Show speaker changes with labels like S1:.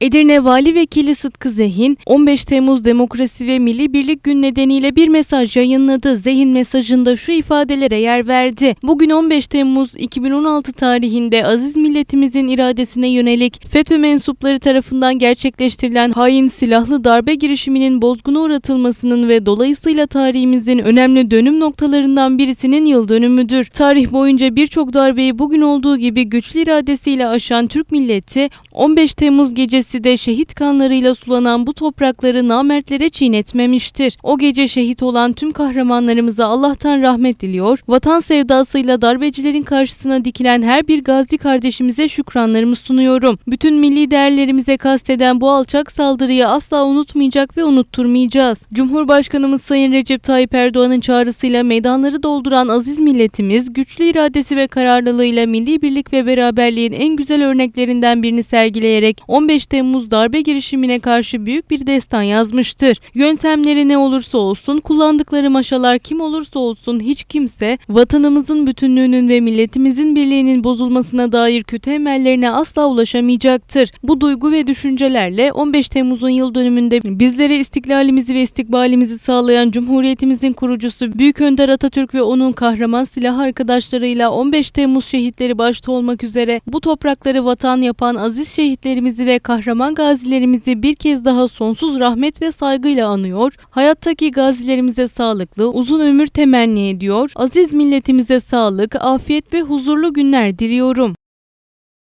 S1: Edirne Vali Vekili Sıtkı Zehin, 15 Temmuz Demokrasi ve Milli Birlik Günü nedeniyle bir mesaj yayınladı. Zehin mesajında şu ifadelere yer verdi. Bugün 15 Temmuz 2016 tarihinde aziz milletimizin iradesine yönelik FETÖ mensupları tarafından gerçekleştirilen hain silahlı darbe girişiminin bozguna uğratılmasının ve dolayısıyla tarihimizin önemli dönüm noktalarından birisinin yıl dönümüdür. Tarih boyunca birçok darbeyi bugün olduğu gibi güçlü iradesiyle aşan Türk milleti 15 Temmuz gecesi de şehit kanlarıyla sulanan bu toprakları namertlere çiğnetmemiştir. O gece şehit olan tüm kahramanlarımıza Allah'tan rahmet diliyor, vatan sevdasıyla darbecilerin karşısına dikilen her bir gazi kardeşimize şükranlarımı sunuyorum. Bütün milli değerlerimize kasteden bu alçak saldırıyı asla unutmayacak ve unutturmayacağız. Cumhurbaşkanımız Sayın Recep Tayyip Erdoğan'ın çağrısıyla meydanları dolduran aziz milletimiz güçlü iradesi ve kararlılığıyla milli birlik ve beraberliğin en güzel örneklerinden birini sergileyerek 15 Temmuz darbe girişimine karşı büyük bir destan yazmıştır. Yöntemleri ne olursa olsun, kullandıkları maşalar kim olursa olsun hiç kimse vatanımızın bütünlüğünün ve milletimizin birliğinin bozulmasına dair kötü emellerine asla ulaşamayacaktır. Bu duygu ve düşüncelerle 15 Temmuz'un yıl dönümünde bizlere istiklalimizi ve istikbalimizi sağlayan Cumhuriyetimizin kurucusu Büyük Önder Atatürk ve onun kahraman silah arkadaşlarıyla 15 Temmuz şehitleri başta olmak üzere bu toprakları vatan yapan aziz şehitlerimizi ve kahraman gazilerimizi bir kez daha sonsuz rahmet ve saygıyla anıyor. Hayattaki gazilerimize sağlıklı, uzun ömür temenni ediyor. Aziz milletimize sağlık, afiyet ve huzurlu günler diliyorum.